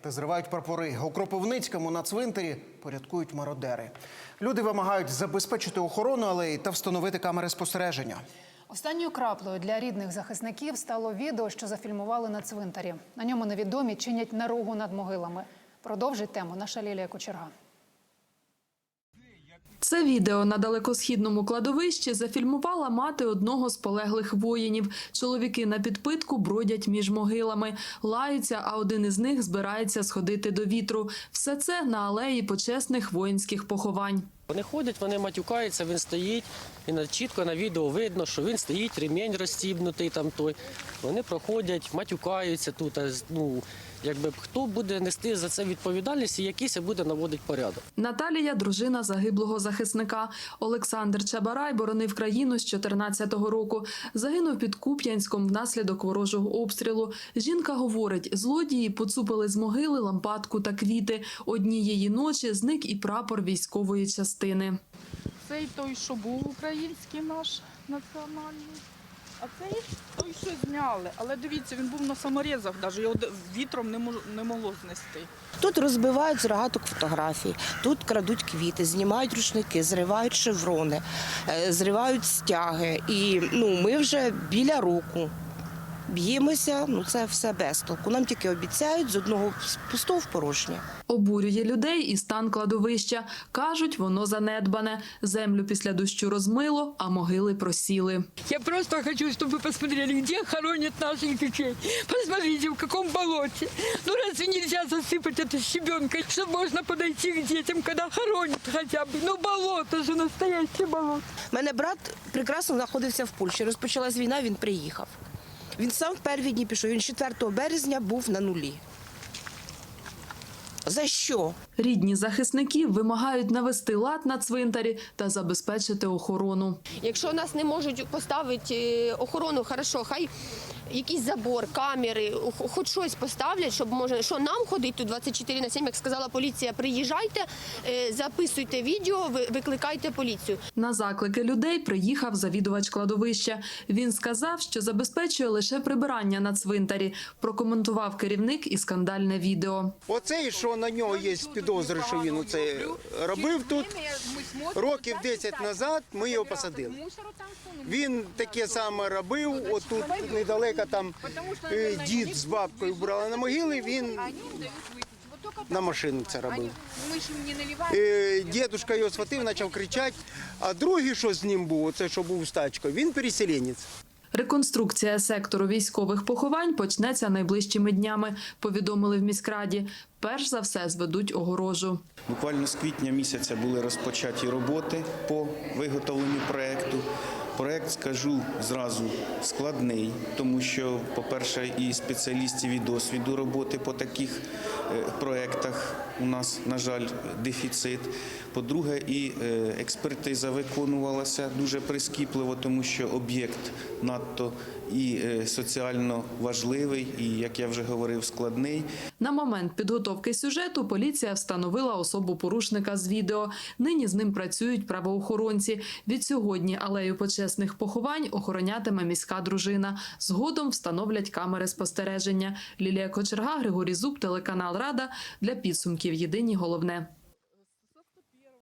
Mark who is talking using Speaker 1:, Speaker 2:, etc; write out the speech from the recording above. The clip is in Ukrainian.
Speaker 1: Та зривають прапори. У Кропивницькому на цвинтарі порядкують мародери. Люди вимагають забезпечити охорону алеї та встановити камери спостереження.
Speaker 2: Останньою краплею для рідних захисників стало відео, що зафільмували на цвинтарі. На ньому невідомі чинять наругу над могилами. Продовжить тему наша Лілія Кучерга.
Speaker 3: Це відео на далекосхідному кладовищі зафільмувала мати одного з полеглих воїнів. Чоловіки на підпитку бродять між могилами, лаються, а один із них збирається сходити до вітру. Все це на алеї почесних воїнських поховань.
Speaker 4: Вони ходять, вони матюкаються, він стоїть, і чітко на відео видно, що він стоїть, ремінь розстібнутий там той. Вони проходять, матюкаються тут. Ну, якби хто буде нести за це відповідальність і якийсь буде наводити порядок.
Speaker 3: Наталія, дружина загиблого захисника. Олександр Чабарай боронив країну з 14-го року. Загинув під Куп'янськом внаслідок ворожого обстрілу. Жінка говорить, злодії поцупили з могили лампадку та квіти. Однієї ночі зник і прапор військової частини.
Speaker 5: Цей той, що був український наш національний. А цей той, що зняли. Але дивіться, він був на саморезах, навіть його вітром не, мож- не могло знести.
Speaker 6: Тут розбивають з рогаток фотографій, тут крадуть квіти, знімають рушники, зривають шеврони, е, зривають стяги. І ну, ми вже біля року б'ємося, ну це все без толку. Нам тільки обіцяють з одного з пустого в порожнє.
Speaker 3: Обурює людей і стан кладовища. Кажуть, воно занедбане. Землю після дощу розмило, а могили просіли.
Speaker 7: Я просто хочу, чтобы вы посмотрели, где хоронят наших детей. Посмотрите, в каком болоте. Ну разве нельзя засыпать это щебенкой, чтобы можно подойти к детям, когда хоронят хотя бы? Ну болото же, настоящее болото.
Speaker 6: У мене брат прекрасно знаходився в Польщі. Розпочалась війна, він приїхав. Він сам в перві дні пішов. Він 4 березня був на нулі. За що?
Speaker 3: Рідні захисників вимагають навести лад на цвинтарі та забезпечити охорону.
Speaker 8: Якщо нас не можуть поставити е, охорону, хорошо, хай якийсь забор, камери, хоч щось поставлять, щоб може, що нам ходить тут 24 на 7, як сказала поліція, приїжджайте, е, записуйте відео, ви- викликайте поліцію.
Speaker 3: На заклики людей приїхав завідувач кладовища. Він сказав, що забезпечує лише прибирання на цвинтарі. Прокоментував керівник і скандальне відео.
Speaker 9: Оцей, що на нього є підозри, що він це робив тут, років 10 назад ми його посадили. Він таке саме робив, отут недалеко там е, дід з бабкою брали на могили, він на машину це робив. Е, Дідушка його схватив, почав кричати, а другий, що з ним був, оце що був з тачкою, він переселенець.
Speaker 3: Реконструкція сектору військових поховань почнеться найближчими днями. Повідомили в міськраді. Перш за все зведуть огорожу.
Speaker 10: Буквально з квітня місяця були розпочаті роботи по виготовленню проекту. Проект, скажу зразу, складний, тому що, по-перше, і спеціалістів і досвіду роботи по таких е, проектах у нас, на жаль, дефіцит. По-друге, і е, експертиза виконувалася дуже прискіпливо, тому що об'єкт надто і е, соціально важливий, і, як я вже говорив, складний.
Speaker 3: На момент підготовки сюжету поліція встановила особу порушника з відео. Нині з ним працюють правоохоронці. Від сьогодні алею почесних поховань охоронятиме міська дружина. Згодом встановлять камери спостереження. Лілія Кочерга, Григорій Зуб, телеканал Рада для підсумків. Єдині головне.